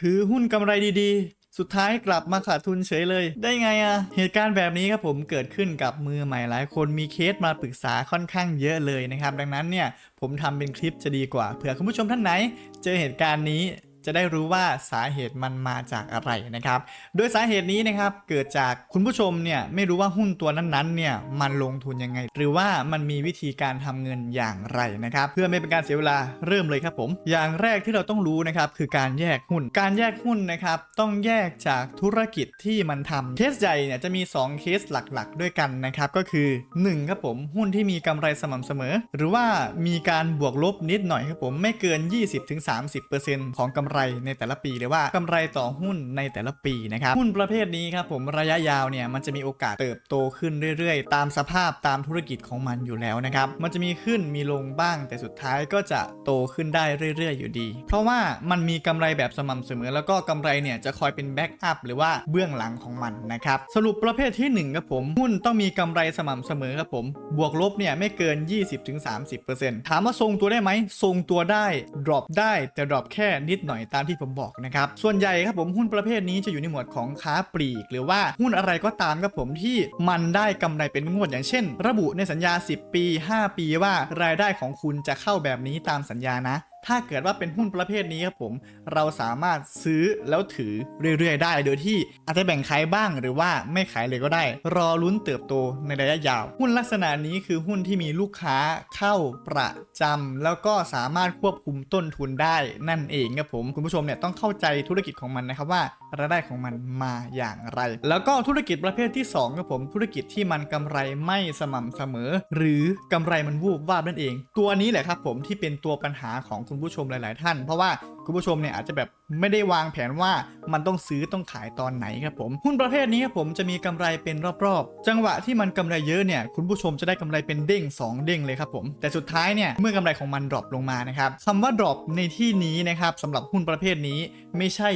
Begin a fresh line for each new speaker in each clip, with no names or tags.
ถือหุ้นกำไรดีๆ สุดท้ายกลับมาขาดทุนเฉยเลย ได้ไงอะเหตุการณ์แบบนี้ครับผมเกิดขึ้นกับมือใหม่หลายคนมีเคสมาปรึกษาค่อนข้างเยอะเลยนะครับ ดังนั้นเนี่ยผมทำเป็นคลิปจะดีกว่าเผื่อคุณผู้ชมท่านไหน เจอเหตุการณ์นี้ จะได้รู้ว่าสาเหตุมันมาจากอะไรนะครับ โดยสาเหตุนี้นะครับเกิดจากคุณผู้ชมเนี่ยไม่รู้ว่าหุ้นตัวนั้นๆเนี่ยมันลงทุนยังไง หรือว่ามันมีวิธีการทำเงินอย่างไรนะครับ เพื่อไม่เป็นการเสียเวลาเริ่มเลยครับผม อย่างแรกที่เราต้องรู้นะครับคือการแยกหุ้น การแยกหุ้นนะครับต้องแยกจากธุรกิจที่มันทำเคสใหญ่เนี่ยจะมี 2 เคสหลักๆ ด้วยกันนะครับก็คือ 1 ครับผมหุ้นที่มีกำไรสม่ำเสมอ หรือว่ามีการบวกลบนิดหน่อยครับผมไม่เกิน 20-30%ของกำไรไรในแต่ละปีหรือว่ากำไรต่อหุ้นในแต่ละปีนะครับหุ้นประเภทนี้ครับผมระยะยาวเนี่ยมันจะมีโอกาสเติบโตขึ้นเรื่อยๆ ตามสภาพตามธุรกิจของมันอยู่แล้วนะครับมันจะมีขึ้นมีลงบ้าง แต่สุดท้ายก็จะโตขึ้นได้เรื่อยๆ อยู่ดี เพราะว่ามันมีกำไรแบบสม่ำเสมอ แล้วก็กำไรเนี่ยจะคอยเป็นแบ็กอัพหรือว่าเบื้องหลังของมันนะครับสรุปประเภทที่หนึ่งครับผมหุ้นต้องมีกำไรสม่ำเสมอครับผมบวกลบเนี่ยไม่เกิน 20-30%ถามว่าทรงตัวได้ไหมทรงตัวได้ drop ได้แต่ drop แค่นิดหน่อยตามที่ผมบอกนะครับ ส่วนใหญ่ครับผมหุ้นประเภทนี้จะอยู่ในหมวดของค้าปลีก หรือว่าหุ้นอะไรก็ตามครับผมที่มันได้กำไรเป็นงวดอย่างเช่น ระบุในสัญญา 10 ปี 5 ปีว่ารายได้ของคุณจะเข้าแบบนี้ตามสัญญานะ ถ้าเกิดว่าเป็นหุ้นประเภทนี้ครับผม เราสามารถซื้อแล้วถือเรื่อยๆ ได้ โดยที่อาจจะแบ่งขายบ้างหรือว่าไม่ขายเลยก็ได้ รอลุ้นเติบโตในระยะยาว หุ้นลักษณะนี้คือหุ้นที่มีลูกค้าเข้าประจำแล้วก็สามารถควบคุมต้นทุนได้นั่นเองครับผมคุณผู้ชมเนี่ยต้องเข้าใจธุรกิจของมันนะครับว่ารายได้ของมันมาอย่างไร แล้วก็ธุรกิจประเภทที่2ครับผมธุรกิจที่มันกำไรไม่สม่ำเสมอ หรือกำไรมันวูบวาบนั่นเอง ตัวนี้แหละครับผมที่เป็นตัวปัญหาของคุณณผู้ชมหลาย ๆ ท่าน เพราะว่า คุณผู้ชมเนี่ยอาจจะแบบไม่ได้วางแผนว่ามันต้องซื้อต้องขายตอนไหนครับผมหุ้นประเภทนี้ครับผมจะมีกำไรเป็นรอบๆ จังหวะที่มันกำไรเยอะเนี่ยคุณผู้ชมจะได้กำไรเป็นเด้ง 2 เด้งเลยครับผมแต่สุดท้ายเนี่ยเมื่อกำไรของมันดรอปลงมานะครับคำว่าดรอปในที่นี้นะครับสำหรับหุ้นประเภทนี้ไม่ใช่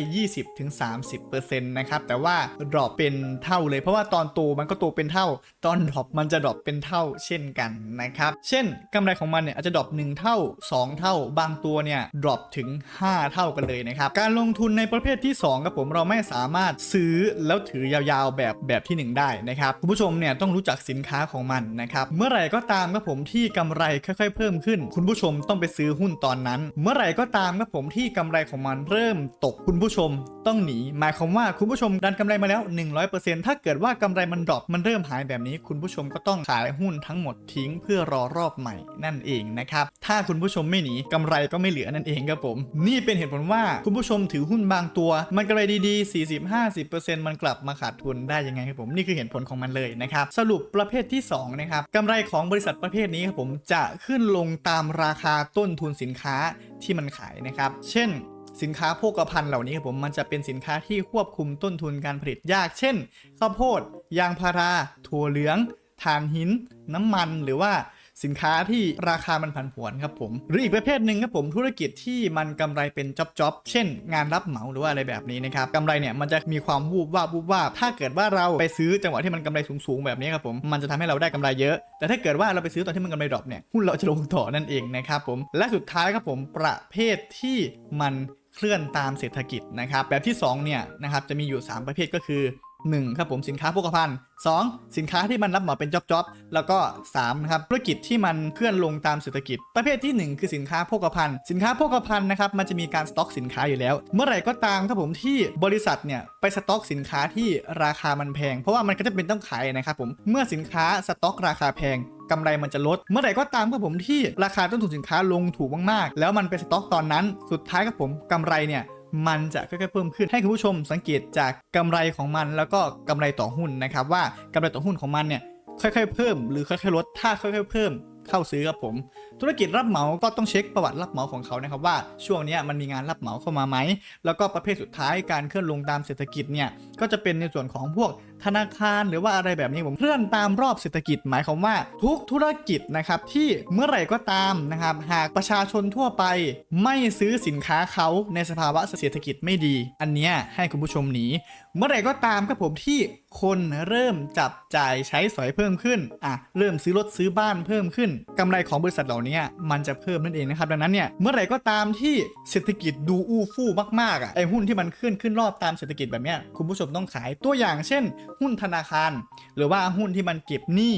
20-30%นะครับแต่ว่าดรอปเป็นเท่าเลยเพราะว่าตอนโตมันก็โตเป็นเท่า ตอนดรอปมันจะดรอปเป็นเท่าเช่นกันนะครับเช่นกำไรของมันเนี่ยอาจจะดรอป1เท่า 2 เท่า บางตัวเนี่ยดรอปถึง 5เท่ากันเลยนะครับ การลงทุนในประเภทที่2ครับผมเราไม่สามารถซื้อแล้วถือยาวๆแบบแบบที่ 1 ได้นะครับคุณผู้ชมเนี่ยต้องรู้จักสินค้าของมันนะครับเมื่อไหร่ก็ตามครับผมที่กำไรค่อยๆ เพิ่มขึ้น คุณผู้ชมต้องไปซื้อหุ้นตอนนั้น เมื่อไหร่ก็ตามครับผมที่กำไรของมันเริ่มตกคุณผู้ชมต้องหนี หมายความว่าคุณผู้ชมดันกำไรมาแล้ว 100%ถ้าเกิดว่ากำไรมันดรอปมันเริ่มหายแบบนี้ คุณผู้ชมก็ต้องขายหุ้นทั้งหมดทิ้งเพื่อรอรอบใหม่นั่นเองนะครับถ้าคุณผู้ชมไม่หนีกำไรก็ไม่เหลือนั่นเองครับผมนี่เป็นเหตุผลว่าคุณผู้ชมถือหุ้นบางตัว มันกำไรดีๆ 40-50%มันกลับมาขาดทุนได้ยังไงครับผมนี่คือเหตุผลของมันเลยนะครับสรุปประเภทที่สองนะครับกำไรของบริษัทประเภทนี้ครับผมจะขึ้นลงตามราคาต้นทุนสินค้าที่มันขายนะครับเช่นสินค้าโภคภัณฑ์เหล่านี้ครับผมมันจะเป็นสินค้าที่ควบคุมต้นทุนการผลิตยาก เช่นข้าวโพด ยางพารา ถั่วเหลืองถ่านหิน น้ำมันหรือว่า สินค้าที่ราคามันผันผวนครับผม หรืออีกประเภทหนึ่งครับผมธุรกิจที่มันกำไรเป็นจ็อบๆเช่น งานรับเหมาหรือว่าอะไรแบบนี้นะครับกำไรเนี่ยมันจะมีความวูบวาบวูบวาบถ้าเกิดว่าเราไปซื้อจังหวะที่มันกำไรสูงๆแบบนี้ครับผมมันจะทำให้เราได้กำไรเยอะ แต่ถ้าเกิดว่าเราไปซื้อตอนที่มันกำไรดรอปเนี่ยหุ้นเราจะลงต่อนั่นเองนะครับผมและสุดท้ายครับผมประเภทที่มันเคลื่อนตามเศรษฐกิจนะครับแบบที่2เนี่ยนะครับจะมีอยู่ 3 ประเภทก็คือ 1. ครับผมสินค้าโภคภัณฑ์ 2. สินค้าที่มันรับเหมาเป็นจ็อบๆแล้วก็ 3. นะครับธุรกิจที่มันเคลื่อนลงตามเศรษฐกิจ ประเภทที่ 1 คือสินค้าโภคภัณฑ์ สินค้าโภคภัณฑ์นะครับมันจะมีการสต็อกสินค้าอยู่แล้ว เมื่อไหร่ก็ตามครับผมที่บริษัทเนี่ยไปสต็อกสินค้าที่ราคามันแพง เพราะว่ามันก็จะเป็นต้องขายนะครับผมเมื่อสินค้าสต็อกราคาแพงกำไรมันจะลด เมื่อไหร่ก็ตามครับผมที่ราคาต้นทุนสินค้าลงถูกมากๆ แล้วมันไปสต็อกตอนนั้น สุดท้ายครับผมกำไรเนี่ย มันจะค่อยๆเพิ่มขึ้นให้คุณผู้ชมสังเกตจากกำไรของมันแล้วก็กำไรต่อหุ้นนะครับว่ากำไรต่อหุ้นของมันเนี่ยค่อยๆเพิ่มหรือค่อยๆลดถ้าค่อยๆเพิ่มเข้าซื้อครับผม ธุรกิจรับเหมาก็ต้องเช็คประวัติรับเหมาของเขานะครับว่าช่วงนี้มันมีงานรับเหมาเข้ามาไหม แล้วก็ประเภทสุดท้ายการเคลื่อนลงตามเศรษฐกิจเนี่ยก็จะเป็นในส่วนของพวก ธนาคารหรือว่าอะไรแบบนี้ผมเคลื่อนตามรอบเศรษฐกิจหมายความว่า ทุกธุรกิจนะครับที่เมื่อไหร่ก็ตามนะครับหากประชาชนทั่วไป ไม่ซื้อสินค้าเขาในสภาวะเศรษฐกิจไม่ดี อันเนี้ยให้คุณผู้ชมหนีเมื่อไหร่ก็ตามครับผมที่คนเริ่มจับจ่ายใช้สอยเพิ่มขึ้นอะเริ่มซื้อรถซื้อบ้านเพิ่มขึ้นกำไรของบริษัทเหล่านี้มันจะเพิ่มนั่นเองนะครับดังนั้นเนี่ยเมื่อไหร่ก็ตามที่เศรษฐกิจดูอู้ฟู่มากๆอะไอหุ้นที่มันขึ้นขึ้นรอบตามเศรษฐกิจแบบเนี้ยคุณผู้ชมต้องขายตัวอย่างเช่นหุ้นธนาคาร หรือว่าหุ้นที่มันเก็บหนี้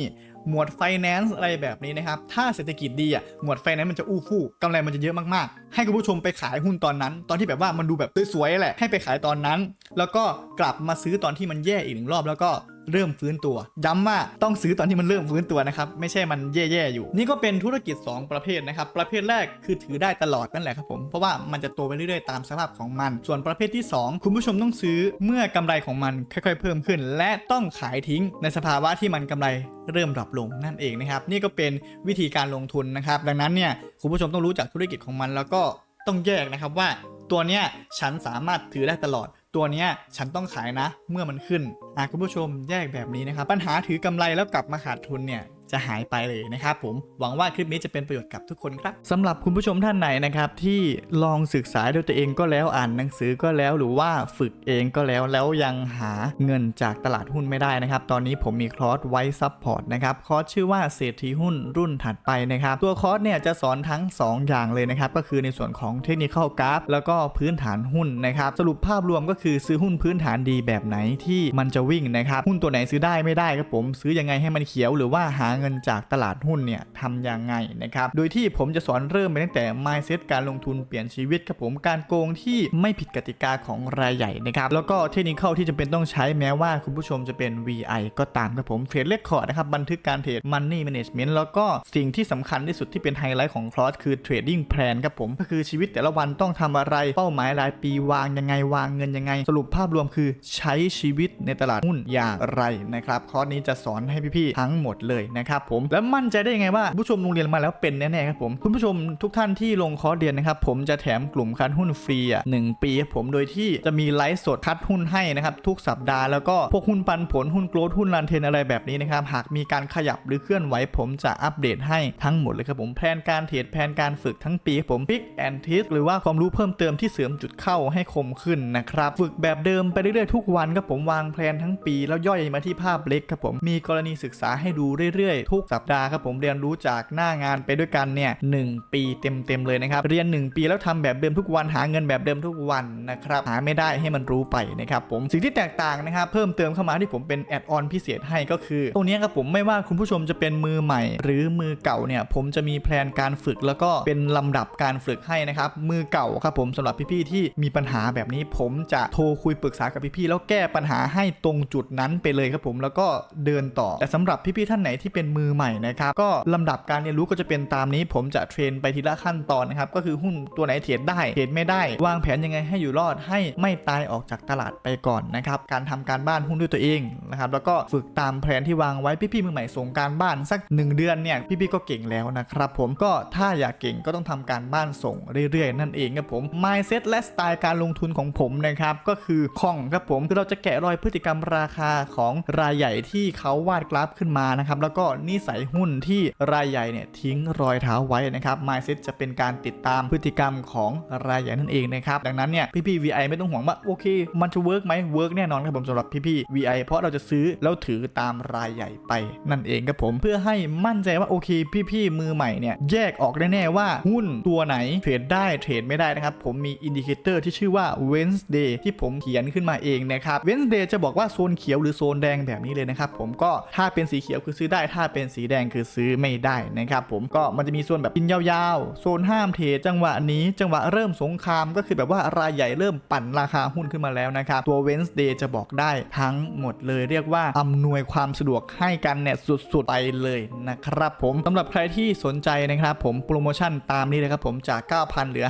หมวดไฟแนนซ์อะไรแบบนี้นะครับ ถ้าเศรษฐกิจดีอะ หมวดไฟแนนซ์มันจะอู้ฟู่กำไรมันจะเยอะมากๆ ให้คุณผู้ชมไปขายหุ้นตอนนั้น ตอนที่แบบว่ามันดูแบบสวยๆแหละ ให้ไปขายตอนนั้น แล้วก็กลับมาซื้อตอนที่มันแย่อีกหนึ่งรอบแล้วก็ เริ่มฟื้นตัว ย้ำว่าต้องซื้อตอนที่มันเริ่มฟื้นตัวนะครับ ไม่ใช่มันแย่ๆอยู่ นี่ก็เป็นธุรกิจ 2 ประเภทนะครับ ประเภทแรกคือถือได้ตลอดนั่นแหละครับผมเพราะว่ามันจะโตไปเรื่อยๆตามสภาพของมัน ส่วนประเภทที่ 2 คุณผู้ชมต้องซื้อเมื่อกำไรของมันค่อยๆ เพิ่มขึ้น และต้องขายทิ้งในสภาวะที่มันกำไรเริ่มดรอปลงนั่นเองนะครับนี่ก็เป็นวิธีการลงทุนนะครับ ดังนั้นเนี่ยคุณผู้ชมต้องรู้จักธุรกิจของมัน แล้วก็ต้องแยกนะครับว่าตัวเนี้ยฉันสามารถถือได้ตลอด ตัวเนี้ยฉันต้องขายนะ เมื่อมันขึ้นอะคุณผู้ชมแยกแบบนี้นะครับ ปัญหาถือกำไรแล้วกลับมาขาดทุนเนี่ย จะหายไปเลยนะครับผมหวังว่าคลิปนี้จะเป็นประโยชน์กับทุกคนครับสำหรับคุณผู้ชมท่านไหนนะครับที่ลองศึกษาด้วยตัวเองก็แล้วอ่านหนังสือก็แล้วหรือว่าฝึกเองก็แล้วแล้วยังหาเงินจากตลาดหุ้นไม่ได้นะครับตอนนี้ผมมีคอร์สไว้ซับพอร์ตนะครับคอร์สชื่อว่าเศรษฐีหุ้นรุ่นถัดไปนะครับตัวคอร์สเนี่ยจะสอนทั้ง 2 อย่างเลยนะครับก็คือในส่วนของเทคนิคกราฟแล้วก็พื้นฐานหุ้นนะครับสรุปภาพรวมก็คือซื้อหุ้นพื้นฐานดีแบบไหนที่มันจะวิ่งนะครับหุ้นตัวไหนซื้อได้ไม่ได้ครับผมซื้อยังไงให้มันเขียวหรือว่าหาเงินจากตลาดหุ้นเนี่ยทำยังไงนะครับ โดยที่ผมจะสอนเริ่มไปตั้งแต่ mindset การลงทุนเปลี่ยนชีวิตครับผมการโกงที่ไม่ผิดกติกาของรายใหญ่นะครับ แล้วก็เทคนิคที่จำเป็นต้องใช้แม้ว่าคุณผู้ชมจะเป็น VI ก็ตามครับผมเทรดเลคคอร์ดนะครับบันทึกการเทรด Money Management แล้วก็สิ่งที่สำคัญที่สุดที่เป็นไฮไลท์ของคลอสคือ Trading Plan ครับผมก็คือชีวิตแต่ละวันต้องทำอะไรเป้าหมายรายปีวางยังไงวางเงินยังไง สรุปภาพรวมคือใช้ชีวิตในตลาดหุ้นอย่างไรนะครับคอร์สนี้จะสอนให้พี่ๆทั้งหมดเลยนะครับผมและมั่นใจได้ยังไงว่าผู้ชมลงเรียนมาแล้วเป็นแน่ๆครับผมคุณผู้ชมทุกท่านที่ลงคอร์สเรียนนะครับผมจะแถมกลุ่มคัดหุ้นฟรีอะหนึ่งปีครับผมโดยที่จะมีไลฟ์สดคัดหุ้นให้นะครับทุกสัปดาห์แล้วก็พวกหุ้นปันผลหุ้นโกลด์หุ้นรันเทนอะไรแบบนี้นะครับหากมีการขยับหรือเคลื่อนไหวผมจะอัปเดตให้ทั้งหมดเลยครับผมแผนการเทรดแผนการฝึกทั้งปีครับผมพิกแอนทิสหรือว่าความรู้เพิ่มเติมที่เสริมจุดเข้าให้คมขึ้นนะครับฝึกแบบเดิมไปเรื่อยๆทุกวันครับผมวางแผนทั้งปี แล้วย่อยมาที่ภาพเล็กครับผมมีกรณีศึกษาให้ดูเรื่อยทุกสัปดาห์ครับผมเรียนรู้จากหน้างานไปด้วยกันเนี่ยหนึ่งปีเต็มๆเลยนะครับเรียน 1 ปีแล้วทำแบบเดิมทุกวันหาเงินแบบเดิมทุกวันนะครับหาไม่ได้ให้มันรู้ไปนะครับผมสิ่งที่แตกต่างนะครับเพิ่มเติมเข้ามาที่ผมเป็นแอดออนพิเศษให้ก็คือ ตรงนี้ครับผมไม่ว่าคุณผู้ชมจะเป็นมือใหม่ หรือมือเก่าเนี่ยผมจะมีแพลนการฝึกแล้วก็เป็นลำดับการฝึกให้นะครับมือเก่าครับผมสำหรับพี่ๆที่มีปัญหาแบบนี้ ผมจะโทรคุยปรึกษากับพี่ๆแล้วแก้ปัญหาให้ตรงจุดนั้นไปเลยครับผมแล้วก็เดินต่อแต่สำหรับพี่ๆท่านไหนที่เป็นมือใหม่นะครับก็ลำดับการเรียนรู้ก็จะเป็นตามนี้ ผมจะเทรนไปทีละขั้นตอนนะครับก็คือหุ้นตัวไหนเทรดได้เทรดไม่ได้ วางแผนยังไงให้อยู่รอดให้ไม่ตายออกจากตลาดไปก่อนนะครับการทำการบ้านหุ้นด้วยตัวเองนะครับแล้วก็ฝึกตามแผนที่วางไว้พี่ๆมือใหม่ส่งการบ้านสัก 1 เดือนเนี่ยพี่ๆก็เก่งแล้วนะครับผมก็ถ้าอยากเก่งก็ต้องทำการบ้านส่งเรื่อยๆ นั่นเองครับผม mindset และสไตล์การลงทุนของผมนะครับก็คือคล่องครับผมคือเราจะแกะรอยพฤติกรรมราคาของรายใหญ่ที่เขาวาดกราฟขึ้นมานะครับแล้วก็นิสัยหุ้นที่รายใหญ่เนี่ยทิ้งรอยเท้าไว้นะครับ mindset จะเป็นการติดตามพฤติกรรมของรายใหญ่นั่นเองนะครับ ดังนั้นเนี่ยพี่ๆ VI ไม่ต้องห่วงว่าโอเค มันจะเวิร์กไหมเวิร์กแน่นอนครับผมสำหรับพี่ๆ VI เพราะเราจะซื้อแล้วถือตามรายใหญ่ไปนั่นเองครับผมเพื่อให้มั่นใจว่าโอเค พี่ๆ มือใหม่เนี่ยแยกออกแน่ๆว่าหุ้นตัวไหนเทรดได้เทรดไม่ได้นะครับผมมีอินดิเคเตอร์ที่ชื่อว่า Wednesday ที่ผมเขียนขึ้นมาเองนะครับ Wednesday จะบอกว่าโซนเขียวหรือโซนแดงแบบนี้เลยนะครับผมก็ถ้าเป็นสีเขียวคือซื้อได้ถ้าาเป็นสีแดงคือซื้อไม่ได้นะครับผมก็มันจะมีโซนแบบกินยาวๆ โซนห้ามเทรดจังหวะนี้ จังหวะเริ่มสงครามก็คือแบบว่ารายใหญ่เริ่มปั่นราคาหุ้นขึ้นมาแล้วนะครับ ตัว Wednesday จะบอกได้ทั้งหมดเลยเรียกว่าอำนวยความสะดวกให้กันเนี่ยสุดๆไปเลยนะครับผมสำหรับใครที่สนใจนะครับผมโปรโมชั่นตามนี้เลยครับผมจาก 9,000 เหลือ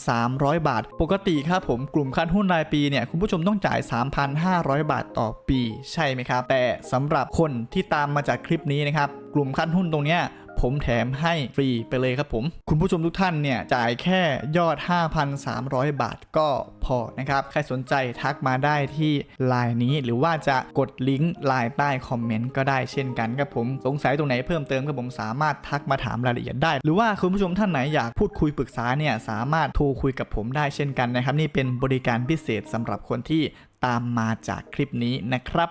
5,300 บาท ปกติครับผมกลุ่มคันหุ้นรายปีเนี่ยคุณผู้ชมต้องจ่าย 3,500 บาทต่อปี ใช่ไหมครับแต่สำหรับคนที่ตามมาจากคลิปนี้นะครับ กลุ่มคันหุ้นตรงเนี้ยผมแถมให้ฟรีไปเลยครับผม คุณผู้ชมทุกท่านเนี่ยจ่ายแค่ยอด 5,300 บาทก็พอนะครับ ใครสนใจทักมาได้ที่ไลน์นี้ หรือว่าจะกดลิงก์ไลน์ใต้คอมเมนต์ก็ได้เช่นกันครับผม สงสัยตรงไหนเพิ่มเติมก็ผมสามารถทักมาถามรายละเอียดได้ หรือว่าคุณผู้ชมท่านไหนอยากพูดคุยปรึกษาเนี่ยสามารถโทรคุยกับผมได้เช่นกันนะครับ นี่เป็นบริการพิเศษสำหรับคนที่ตามมาจากคลิปนี้นะครับ